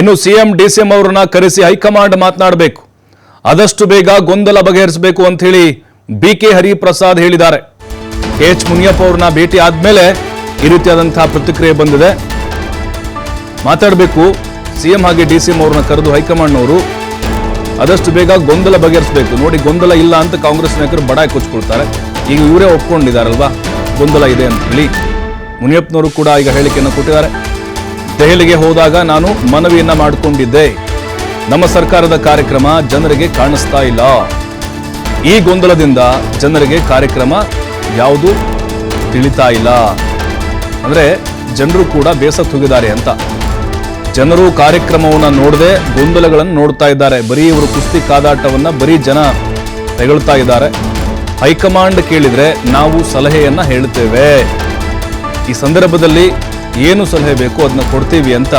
ಇನ್ನು CM, DCM ಅವರನ್ನ ಕರೆಸಿ ಹೈಕಮಾಂಡ್ ಮಾತನಾಡಬೇಕು. ಆದಷ್ಟು ಬೇಗ ಗೊಂದಲ ಬಗೆಹರಿಸಬೇಕು ಅಂತ ಹೇಳಿ ಬಿ ಕೆ ಹರಿಪ್ರಸಾದ್ ಹೇಳಿದ್ದಾರೆ. ಕೆ ಎಚ್ ಮುನಿಯಪ್ಪ ಅವ್ರನ್ನ ಭೇಟಿ ಆದ್ಮೇಲೆ ಈ ರೀತಿಯಾದಂತಹ ಪ್ರತಿಕ್ರಿಯೆ ಬಂದಿದೆ. ಮಾತಾಡಬೇಕು. ಸಿಎಂ ಹಾಗೆ ಡಿಸಿಎಂ ಅವ್ರನ್ನ ಕರೆದು ಹೈಕಮಾಂಡ್ನವರು ಆದಷ್ಟು ಬೇಗ ಗೊಂದಲ ಬಗೆಹರಿಸಬೇಕು. ನೋಡಿ, ಗೊಂದಲ ಇಲ್ಲ ಅಂತ ಕಾಂಗ್ರೆಸ್ ನಾಯಕರು ಬಡಾಯಿ ಕೊಚ್ಕೊಳ್ತಾರೆ. ಈಗ ಇವರೇ ಒಪ್ಕೊಂಡಿದ್ದಾರಲ್ವಾ? ಗೊಂದಲ ಇದೆ ಅಂತ ಹೇಳಿ ಮುನಿಯಪ್ಪನವರು ಕೂಡ ಈಗ ಹೇಳಿಕೆಯನ್ನು ಕೊಟ್ಟಿದ್ದಾರೆ. ದೆಹಲಿಗೆ ಹೋದಾಗ ನಾನು ಮನವಿಯನ್ನ ಮಾಡಿಕೊಂಡಿದ್ದೆ. ನಮ್ಮ ಸರ್ಕಾರದ ಕಾರ್ಯಕ್ರಮ ಜನರಿಗೆ ಕಾಣಿಸ್ತಾ ಇಲ್ಲ. ಈ ಗೊಂದಲದಿಂದ ಜನರಿಗೆ ಕಾರ್ಯಕ್ರಮ ಯಾವುದು ತಿಳಿತಾ ಇಲ್ಲ. ಅಂದ್ರೆ ಜನರು ಕೂಡ ಬೇಸತ್ತುಗಿದ್ದಾರೆ ಅಂತ. ಜನರು ಕಾರ್ಯಕ್ರಮವನ್ನು ನೋಡದೆ ಗೊಂದಲಗಳನ್ನು ನೋಡ್ತಾ ಇದ್ದಾರೆ. ಬರೀ ಇವರು ಕುಸ್ತಿ ಕಾದಾಟವನ್ನ ಬರೀ ಜನ ತೆಗಳ್ತಾ ಇದ್ದಾರೆ. ಹೈಕಮಾಂಡ್ ಕೇಳಿದರೆ ನಾವು ಸಲಹೆಯನ್ನ ಹೇಳ್ತೇವೆ. ಈ ಸಂದರ್ಭದಲ್ಲಿ ಏನು ಸಲಹೆ ಬೇಕು ಅದನ್ನ ಕೊಡ್ತೀವಿ ಅಂತ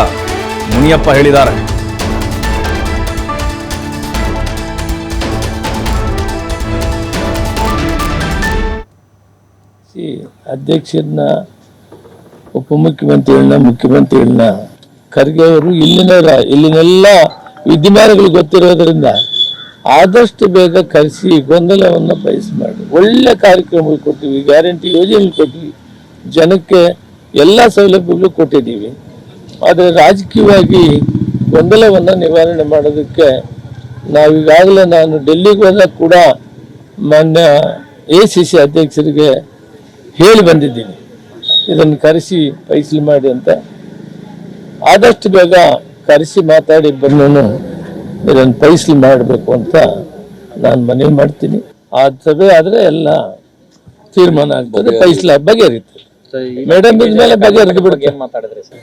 ಮುನಿಯಪ್ಪ ಹೇಳಿದ್ದಾರೆ. ಅಧ್ಯಕ್ಷರನ್ನ ಉಪಮುಖ್ಯಮಂತ್ರಿಗಳನ್ನ ಮುಖ್ಯಮಂತ್ರಿಗಳನ್ನ ಖರ್ಗೆ ಅವರು ಇಲ್ಲಿನ ಇಲ್ಲಿನೆಲ್ಲ ವಿದ್ಯಮಾನಗಳು ಗೊತ್ತಿರೋದ್ರಿಂದ ಆದಷ್ಟು ಬೇಗ ಕರೆಸಿ ಗೊಂದಲವನ್ನು ಬಯಸ್ ಮಾಡಿ. ಒಳ್ಳೆ ಕಾರ್ಯಕ್ರಮಗಳು ಕೊಟ್ಟಿವಿ ಗ್ಯಾರಂಟಿ ಯೋಜನೆ ಕೊಟ್ಟಿವಿ ಜನಕ್ಕೆ ಎಲ್ಲ ಸೌಲಭ್ಯಗಳು ಕೊಟ್ಟಿದ್ದೀವಿ. ಆದರೆ ರಾಜಕೀಯವಾಗಿ ಗೊಂದಲವನ್ನು ನಿವಾರಣೆ ಮಾಡೋದಕ್ಕೆ ನಾವೀಗಾಗಲೇ ನಾನು ಡೆಲ್ಲಿಗೆ ಹೋದಾಗ ಕೂಡ ಮಾನ್ಯ ಎ ಸಿ ಸಿ ಅಧ್ಯಕ್ಷರಿಗೆ ಹೇಳಿ ಬಂದಿದ್ದೀನಿ. ಇದನ್ನು ಕರೆಸಿ ಪೈಸಲು ಮಾಡಿ ಅಂತ. ಆದಷ್ಟು ಬೇಗ ಕರೆಸಿ ಮಾತಾಡಿ ಬಂದನು ಇದನ್ನು ಪೈಸಲು ಮಾಡಬೇಕು ಅಂತ ನಾನು ಮನವಿ ಮಾಡ್ತೀನಿ. ಆ ಸಭೆ ಆದರೆ ಎಲ್ಲ ತೀರ್ಮಾನ ಆಗ್ತದೆ ಫೈಸಲ ಬಗೆಹರಿತದೆ ಮೇಡಮ್ ಇದ್ಮೇಲೆ ಬಗೆಹರಿದು ಬಿಡುತ್ತೆ. ಮಾತಾಡಿದ್ರಿ ಸರ್?